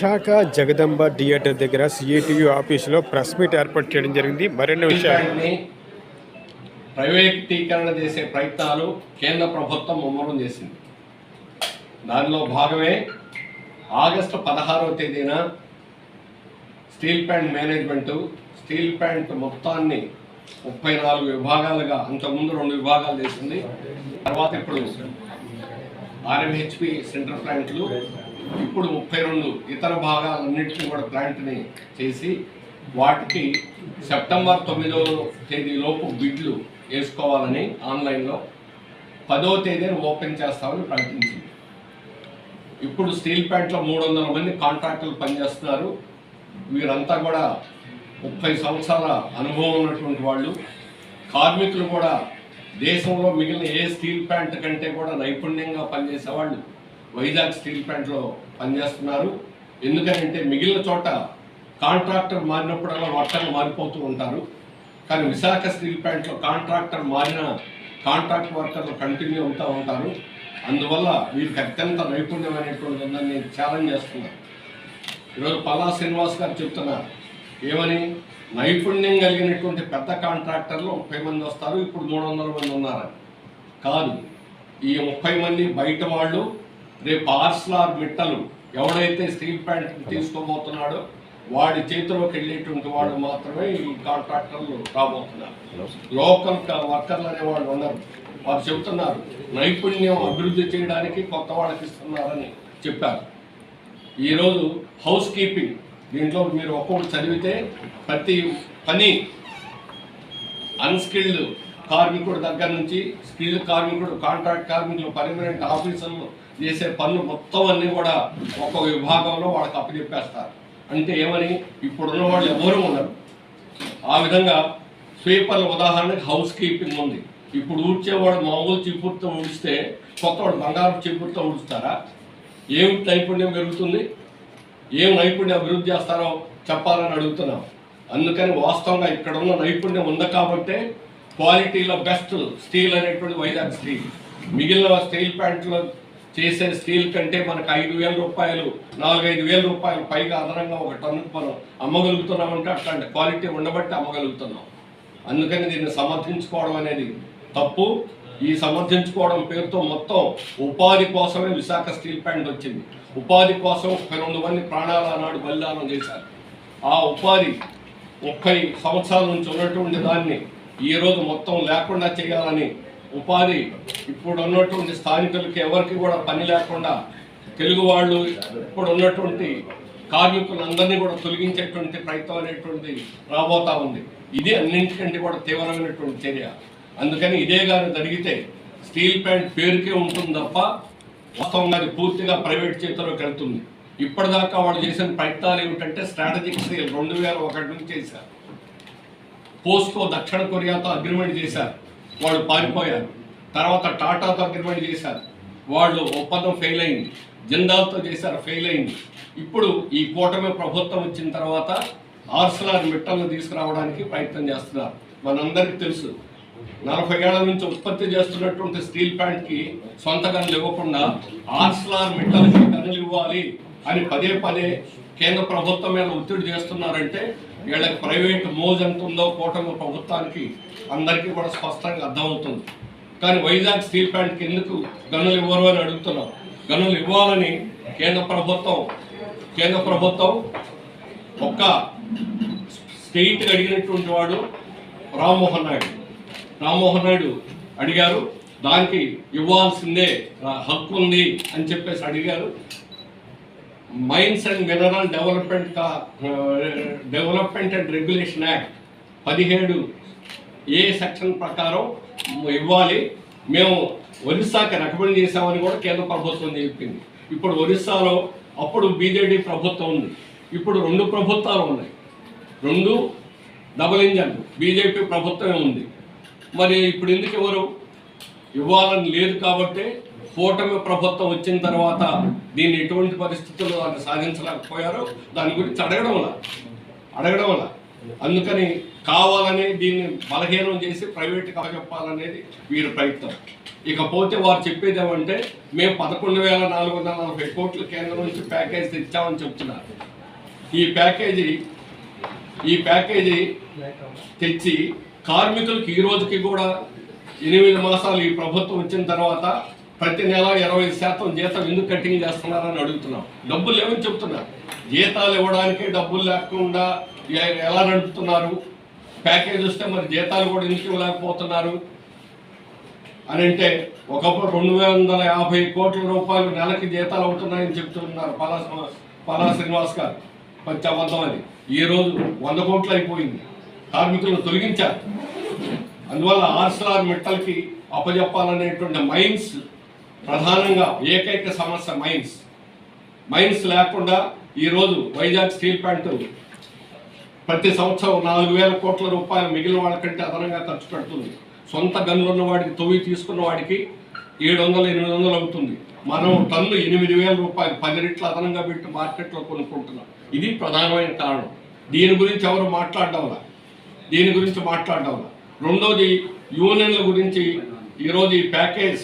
Visakha Jagadamba theatre దగ్గర CITU ఆఫీసులో press meet ఏర్పాటు చేయడం జరిగింది. మరిన్ని విషయాన్ని ప్రైవేటీకరణ చేసే ప్రయత్నాలు కేంద్ర ప్రభుత్వం ముమ్మరం చేసింది. దానిలో భాగమే ఆగస్టు పదహారవ తేదీన steel plant management steel plant మొత్తాన్ని ముప్పై నాలుగు విభాగాలుగా అంతకుముందు రెండు విభాగాలు చేసింది. తర్వాత ఇప్పుడు ఆర్ఎంహెచ్పి సెంట్రల్ ప్లాంట్లు ఇప్పుడు ముప్పై రెండు ఇతర భాగాలన్నింటినీ కూడా ప్లాంట్ని చేసి వాటికి సెప్టెంబర్ తొమ్మిదవ తేదీలోపు బిడ్లు వేసుకోవాలని ఆన్లైన్లో పదో తేదీని ఓపెన్ చేస్తామని ప్రకటించింది. ఇప్పుడు స్టీల్ ప్లాంట్లో మూడు వందల మంది కాంట్రాక్టులు పనిచేస్తున్నారు. వీరంతా కూడా ముప్పై సంవత్సరాల అనుభవం ఉన్నటువంటి వాళ్ళు. కార్మికులు కూడా దేశంలో మిగిలిన ఏ స్టీల్ ప్లాంట్ కంటే కూడా నైపుణ్యంగా పనిచేసే వాళ్ళు వైజాగ్ స్టీల్ ప్లాంట్లో పనిచేస్తున్నారు. ఎందుకంటే మిగిలిన చోట కాంట్రాక్టర్ మారినప్పుడల్లా వర్కర్లు మారిపోతూ ఉంటారు. కానీ విశాఖ స్టీల్ ప్లాంట్లో కాంట్రాక్టర్ మారిన కాంట్రాక్ట్ వర్కర్లు కంటిన్యూ అవుతూ ఉంటారు. అందువల్ల వీరికి అత్యంత నైపుణ్యం అనేటువంటి ఉందని నేను ఛాలెంజ్ చేస్తున్నాను ఈరోజు పల్లా శ్రీనివాస్ గారు చెప్తున్నారు ఏమని? నైపుణ్యం కలిగినటువంటి పెద్ద కాంట్రాక్టర్లు ముప్పై మంది వస్తారు. ఇప్పుడు మూడు వందల మంది ఉన్నారని. కాదు ఈ ముప్పై మంది బయట వాళ్ళు రేపు ఆర్స్లార్ మిట్టలు ఎవడైతే స్టీల్ ప్లాంట్ తీసుకోబోతున్నాడో వాడి చేతిలోకి వెళ్ళేటువంటి వాడు మాత్రమే ఈ కాంట్రాక్టర్లు రాబోతున్నారు. లోకల్ వర్కర్లు అనేవాళ్ళు ఉన్నారు. వారు చెబుతున్నారు నైపుణ్యం అభివృద్ధి చేయడానికి కొత్త వాళ్ళకి ఇస్తున్నారని చెప్పారు. ఈరోజు హౌస్ కీపింగ్ దీంట్లో మీరు ఒక్కొక్కటి చదివితే ప్రతి పని అన్స్కిల్డ్ కార్మికుడు దగ్గర నుంచి స్కిల్డ్ కార్మికుడు కాంట్రాక్ట్ కార్మికులు పర్మనెంట్ ఆఫీసర్లు చేసే పనులు మొత్తం అన్నీ కూడా ఒక్కొక్క విభాగంలో వాళ్ళకి అప్పచెప్పేస్తారు. అంటే ఏమని? ఇప్పుడున్న వాళ్ళు ఎవరు ఉండరు. ఆ విధంగా స్వీపర్ల ఉదాహరణకి హౌస్ కీపింగ్ ఉంది. ఇప్పుడు ఊడ్చేవాడు మామూలు చిప్పుడుతో ఊడిస్తే కొత్తవాడు బంగారు చిప్పుడుతో ఊడుస్తారా? ఏం నైపుణ్యం పెరుగుతుంది? ఏం నైపుణ్యం అభివృద్ధి చేస్తారో చెప్పాలని అడుగుతున్నాం. అందుకని వాస్తవంగా ఇక్కడ ఉన్న నైపుణ్యం ఉంది కాబట్టే క్వాలిటీలో బెస్ట్ స్టీల్ అనేటువంటి వైజాగ్ స్టీల్. మిగిలిన స్టీల్ ప్యాంట్లో చేసే స్టీల్ కంటే మనకు ఐదు వేల రూపాయలు నాలుగైదు వేల రూపాయలు పైగా అదనంగా ఒక టన్నుకు మనం అమ్మగలుగుతున్నామంటే అట్లాంటి క్వాలిటీ ఉండబట్టి అమ్మగలుగుతున్నాం. అందుకని దీన్ని సమర్థించుకోవడం అనేది తప్పు. ఈ సమర్థించుకోవడం పేరుతో మొత్తం ఉపాధి కోసమే విశాఖ స్టీల్ ప్లాంట్ వచ్చింది. ఉపాధి కోసం ముప్పై రెండు మంది ప్రాణాలు ఆనాడు బలిదానం చేశారు. ఆ ఉపాధి ముప్పై సంవత్సరాల నుంచి ఉన్నటువంటి దాన్ని ఈ రోజు మొత్తం లేకుండా చేయాలని ఉపాధి ఇప్పుడు ఉన్నటువంటి స్థానికులకి ఎవరికి కూడా పని లేకుండా తెలుగు వాళ్ళు ఇప్పుడు ఉన్నటువంటి కార్మికులందరినీ కూడా తొలగించేటువంటి ప్రయత్నం అనేటువంటిది రాబోతా ఉంది. ఇది అన్నింటికంటే కూడా తీవ్రమైనటువంటి చర్య. అందుకని ఇదే కానీ జరిగితే స్టీల్ ప్లాంట్ పేరుకే ఉంటుంది తప్ప వాస్తవంగా అది పూర్తిగా ప్రైవేట్ చేతిలోకి వెళ్తుంది. ఇప్పటిదాకా వాళ్ళు చేసిన ప్రయత్నాలు ఏమిటంటే స్ట్రాటజిక్ సేల్ రెండు వేల ఒకటి నుంచి చేశారు. పోస్కో దక్షిణ కొరియాతో అగ్రిమెంట్ చేశారు. వాళ్ళు పారిపోయారు తర్వాత టాటాతో అగ్రిమెంట్ చేశారు. వాళ్ళు ఒప్పందం ఫెయిల్ అయింది. జిందాల్తో చేశారు ఫెయిల్ అయింది. ఇప్పుడు ఈ కూటమి ప్రభుత్వం వచ్చిన తర్వాత ఆర్సలార్ మిట్టలను తీసుకురావడానికి ప్రయత్నం చేస్తున్నారు. మనందరికీ తెలుసు నలభై ఏళ్ళ నుంచి ఉత్పత్తి చేస్తున్నటువంటి స్టీల్ ప్లాంట్కి సొంత గనులు ఇవ్వకుండా ఆర్సలార్ మిట్టలకి గనులు ఇవ్వాలి అని పదే పదే కేంద్ర ప్రభుత్వం మీద ఒత్తిడి చేస్తున్నారంటే వీళ్ళకి ప్రైవేట్ మోజ్ ఎంత ఉందో కూటమి ప్రభుత్వానికి అందరికీ కూడా స్పష్టంగా అర్థమవుతుంది. కానీ వైజాగ్ స్టీల్ ప్లాంట్కి ఎందుకు గనులు ఇవ్వరు అని అడుగుతున్నాం. గనులు ఇవ్వాలని కేంద్ర ప్రభుత్వం కేంద్ర ప్రభుత్వం ఒక్క స్టేట్ అడిగినటువంటి వాడు రామ్మోహన్ నాయుడు. రామ్మోహన్ నాయుడు అడిగారు దానికి ఇవ్వాల్సిందే హక్కు ఉంది అని చెప్పేసి అడిగారు. మైన్స్ అండ్ మినరల్ డెవలప్మెంట్ కా- డెవలప్మెంట్ అండ్ రెగ్యులేషన్ యాక్ట్ పదిహేడు ఏ సెక్షన్ ప్రకారం ఇవ్వాలి. మేము ఒరిస్సాకి రికమెండ్ చేశామని కూడా కేంద్ర ప్రభుత్వం చెప్పింది. ఇప్పుడు ఒరిస్సాలో అప్పుడు బీజేడీ ప్రభుత్వం ఉంది. ఇప్పుడు రెండు ప్రభుత్వాలు ఉన్నాయి. రెండు డబుల్ ఇంజన్ బీజేపీ ప్రభుత్వమే ఉంది. మరి ఇప్పుడు ఎందుకు ఎవరు ఇవ్వాలని లేదు కాబట్టి కూటమి ప్రభుత్వం వచ్చిన తర్వాత దీన్ని ఎటువంటి పరిస్థితుల్లో దాన్ని సాధించలేకపోయారో దాని గురించి అడగడం వల్ల అడగడం వల్ల. అందుకని కావాలని దీన్ని బలహీనం చేసి ప్రైవేట్ అప్పచెప్పాలనేది వీరి ప్రయత్నం. ఇకపోతే వారు చెప్పేది ఏమంటే మేము పదకొండు వేల నాలుగు వందల నలభై కోట్ల కేంద్రం నుంచి ప్యాకేజ్ తెచ్చామని చెప్తున్నారు. ఈ ప్యాకేజీ ఈ ప్యాకేజీ తెచ్చి కార్మికులకు ఈ రోజుకి కూడా ఎనిమిది మాసాలు ఈ ప్రభుత్వం వచ్చిన తర్వాత ప్రతి నెల ఇరవై శాతం జీతం ఎందుకు కటింగ్ చేస్తున్నారని అడుగుతున్నాం. డబ్బులు లేవని చెప్తున్నారు. జీతాలు ఇవ్వడానికి డబ్బులు లేకుండా ఎలా నడుపుతున్నారు. ప్యాకేజ్ వస్తే మరి జీతాలు కూడా ఎందుకు ఇవ్వలేకపోతున్నారు? అని అంటే ఒకప్పుడు రెండు వందల యాభై కోట్ల రూపాయలు నెలకి జీతాలు అవుతున్నాయని చెప్తున్నారు పాలా శ్రీనివాస్- పాలా శ్రీనివాస్ గారు. పంచాబద్ధం అని ఈ రోజు వంద కోట్లు అయిపోయింది. కార్మికులను తొలగించారు. అందువల్ల ఆర్సలార్ మెట్టల్కి అప్పజెప్పాలనేటువంటి మైండ్స్ ప్రధానంగా ఏకైక సమస్య మైన్స్. మైన్స్ లేకుండా ఈరోజు వైజాగ్ స్టీల్ ప్లాంట్ ప్రతి సంవత్సరం నాలుగు వేల కోట్ల రూపాయలు మిగిలిన వాళ్ళకంటే అదనంగా ఖర్చు పెడుతుంది. సొంత గనులున్న వాడికి తొవ్వి తీసుకున్న వాడికి ఏడు వందలు ఎనిమిది వందలు అవుతుంది. మనం టన్ను ఎనిమిది వేల రూపాయలు పది రెట్లు అదనంగా పెట్టి మార్కెట్లో కొనుక్కుంటున్నాం. ఇది ప్రధానమైన కారణం. దీని గురించి ఎవరు మాట్లాడడంలా దీని గురించి మాట్లాడడంలా రెండోది యూనియన్ల గురించి ఈరోజు ఈ ప్యాకేజ్